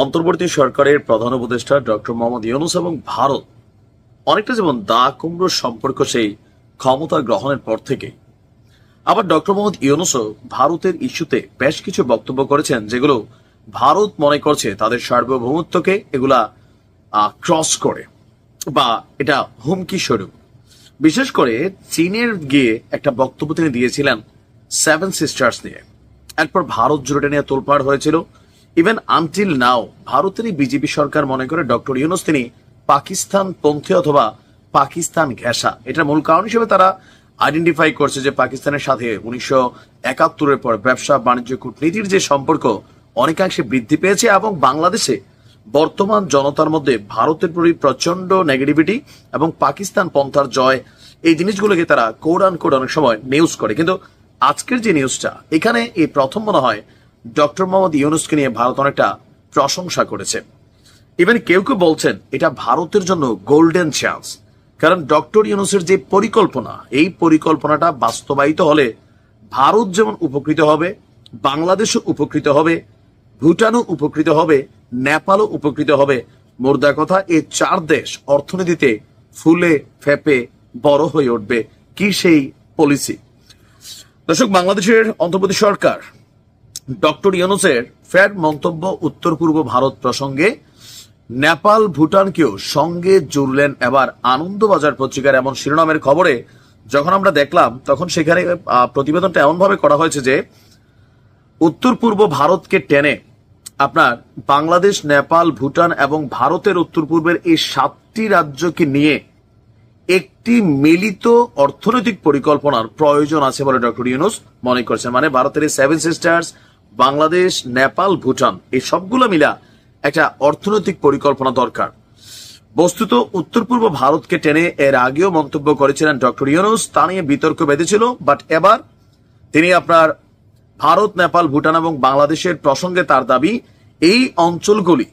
অন্তর্বর্তী সরকারের প্রধান উপদেষ্টা ডক্টর মোহাম্মদ ইউনুস এবং ভারত অনেকটা যেমন দা কুমড়োর সম্পর্ক সেই ক্ষমতা গ্রহণের পর থেকে। আবার ডক্টর মোহাম্মদ ইউনুসও ভারতের ইস্যুতে বেশ কিছু বক্তব্য করেছেন, যেগুলো ভারত মনে করছে তাদের সার্বভৌমত্বকে এগুলা ক্রস করে বা এটা হুমকি স্বরূপ। বিশেষ করে চীনের গিয়ে একটা বক্তব্য তিনি দিয়েছিলেন সেভেন সিস্টার্স নিয়ে। এরপর ভারত জুড়ে নিয়ে তোলপাড় হয়েছিল। ইভেন আনটিল নাও ভারতেরই বিজেপি সরকার মনে করে ডক্টর ইউনুস, তিনি পাকিস্তান পন্থী অথবা পাকিস্তান ঘেঁষা। এটার মূল কারণ হিসেবে তারা আইডেন্টিফাই করছে যে পাকিস্তানের সাথে উনিশশো একাত্তরের পর ব্যবসা, বাণিজ্য, কূটনীতির যে সম্পর্ক অনেকাংশে বৃদ্ধি পেয়েছে এবং বাংলাদেশে বর্তমান জনতার মধ্যে ভারতের প্রতি প্রচণ্ড নেগেটিভিটি এবং পাকিস্তান পন্থার জয়, এই জিনিসগুলোকে তারা কোড আন কোড অনেক সময় নিউজ করে। কিন্তু আজকের যে নিউজটা এখানে এই প্রথম মনে হয় ডক্টর মোহাম্মদ ইউনুসকে নিয়ে ভারত অনেকটা প্রশংসা করেছে। ইভেন কেউ কেউ বলছেন এটা ভারতের জন্য গোল্ডেন চান্স কারণ ডক্টর ইউনুসের যে পরিকল্পনা, এই পরিকল্পনাটা বাস্তবায়িত হলে ভারত যেমন উপকৃত হবে, বাংলাদেশও উপকৃত হবে, ভুটানও উপকৃত হবে, নেপালও উপকৃত হবে। মোর্দা কথা এই চার দেশ অর্থনীতিতে ফুলে ফেপে বড় হয়ে উঠবে। কি সেই পলিসি দর্শক, বাংলাদেশের অন্তর্বর্তী সরকার ডক্টর ইউনুসের ফের মন্তব্য উত্তর পূর্ব ভারত প্রসঙ্গে, নেপাল ভুটানকেও সঙ্গে জুড়লেন এবার আনন্দবাজার পত্রিকার এমন শিরোনামের খবরে, যখন আমরা দেখলাম তখন সেখানে প্রতিবেদনটা এমন ভাবে করা হয়েছে যে, উত্তর পূর্ব ভারতকে টেনে আপনার বাংলাদেশ, নেপাল, ভুটান এবং ভারতের উত্তর পূর্বের এই সাতটি রাজ্যকে নিয়ে একটি মিলিত অর্থনৈতিক পরিকল্পনার প্রয়োজন আছে বলে ডক্টর ইউনুস মনে করছেন। মানে ভারতের সেভেন সিস্টার্স বাংলাদেশ, নেপাল, ভুটান, এই সবগুলো মিলা একটা অর্থনৈতিক পরিকল্পনা দরকার। বস্তুত উত্তর পূর্ব ভারতকে টেনে এর আগেও মন্তব্য করেছিলেন ডক্টর ইউনুস, তা নিয়ে বিতর্ক বেঁধেছিল, বাট এবার তিনি আপনার ভারত, নেপাল, ভুটান এবং বাংলাদেশের প্রসঙ্গে তার দাবি, এই অঞ্চলগুলি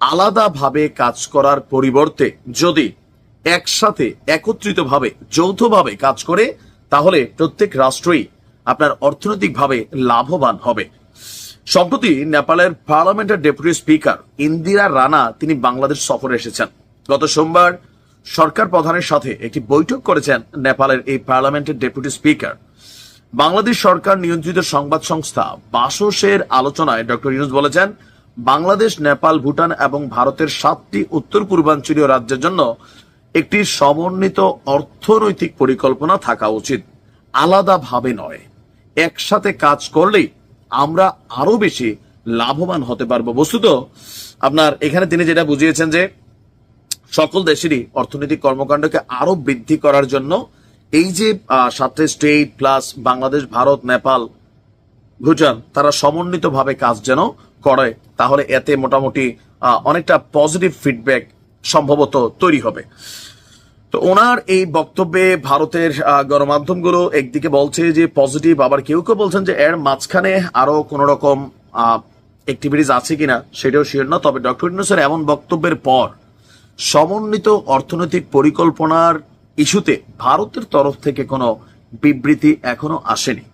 আলাদাভাবে কাজ করার পরিবর্তে যদি একসাথে, একত্রিতভাবে, যৌথভাবে কাজ করে, তাহলে প্রত্যেক রাষ্ট্রই আপনার অর্থনৈতিকভাবে লাভবান হবে। সম্প্রতি নেপালের পার্লামেন্টের ডেপুটি স্পিকার ইন্দিরা রানা তিনি বাংলাদেশ সফরে এসেছেন। গত সোমবার সরকার প্রধানের সাথে একটি বৈঠক করেছেন নেপালের এই পার্লামেন্টের ডেপুটি স্পিকার। বাংলাদেশ সরকার নিয়ন্ত্রিত সংবাদ সংস্থা বাসসের আলোচনায় ডক্টর ইউনুস বলেছেন, বাংলাদেশ, নেপাল, ভুটান এবং ভারতের সাতটি উত্তর পূর্বাঞ্চলীয় রাজ্যের জন্য একটি সমন্বিত অর্থনৈতিক পরিকল্পনা থাকা উচিত। আলাদাভাবে নয়। একসাথে কাজ করলেই আমরা আরও বেশি লাভবান হতে পারব। বস্তুত, আপনার এখানে তিনি যেটা বুঝিয়েছেন যে সকল দেশেরই অর্থনৈতিক কর্মকাণ্ডকে আরও বৃদ্ধি করার জন্য এই যে সাতটা স্টেট প্লাস বাংলাদেশ, ভারত, নেপাল, ভুটান, তারা সমন্বিতভাবে কাজ যেন করে, তাহলে এতে মোটামুটি অনেকটা পজিটিভ ফিডব্যাক সম্ভবত তৈরি হবে। তো ওনার এই বক্তব্যে ভারতের গণমাধ্যমগুলো একদিকে বলছে যে পজিটিভ আবার কেউ কেউ বলছেন যে এর মাঝখানে আরও কোন রকম অ্যাক্টিভিটিস আছে কিনা সেটাও শিওর না। তবে ডক্টর ইউনুসের এমন বক্তব্যের পর সমন্বিত অর্থনৈতিক পরিকল্পনার ইস্যুতে ভারতের তরফ থেকে কোনো বিবৃতি এখনও আসেনি।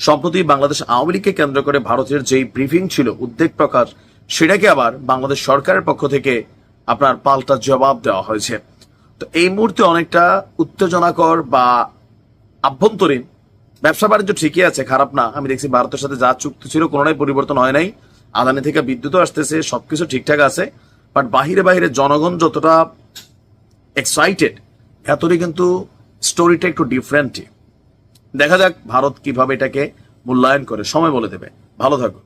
সম্প্রতি বাংলাদেশ আওয়ামী লীগকে কেন্দ্র করে ভারতের যেই ব্রিফিং ছিল, উদ্বেগ প্রকাশ, সেটাকে আবার বাংলাদেশ সরকারের পক্ষ থেকে আপনার পাল্টা জবাব দেওয়া হয়েছে। তো এই মুহূর্তে অনেকটা উত্তেজনাকর বা আভ্যন্তরীণ, ব্যবসা বাণিজ্য ঠিকই আছে, খারাপ না। আমি দেখছি ভারতের সাথে যা চুক্তি ছিল কোনোটাই পরিবর্তন হয় নাই। আদানি থেকে বিদ্যুৎও আসতেছে, সবকিছু ঠিকঠাক আছে। বাট বাহিরে বাহিরে জনগণ যতটা এক্সাইটেড ভেতরে কিন্তু স্টোরিটা একটু ডিফারেন্ট দেখা যাক ভারত কীভাবে এটাকে মূল্যায়ন করে। সময় বলে দেবে। ভালো থাকো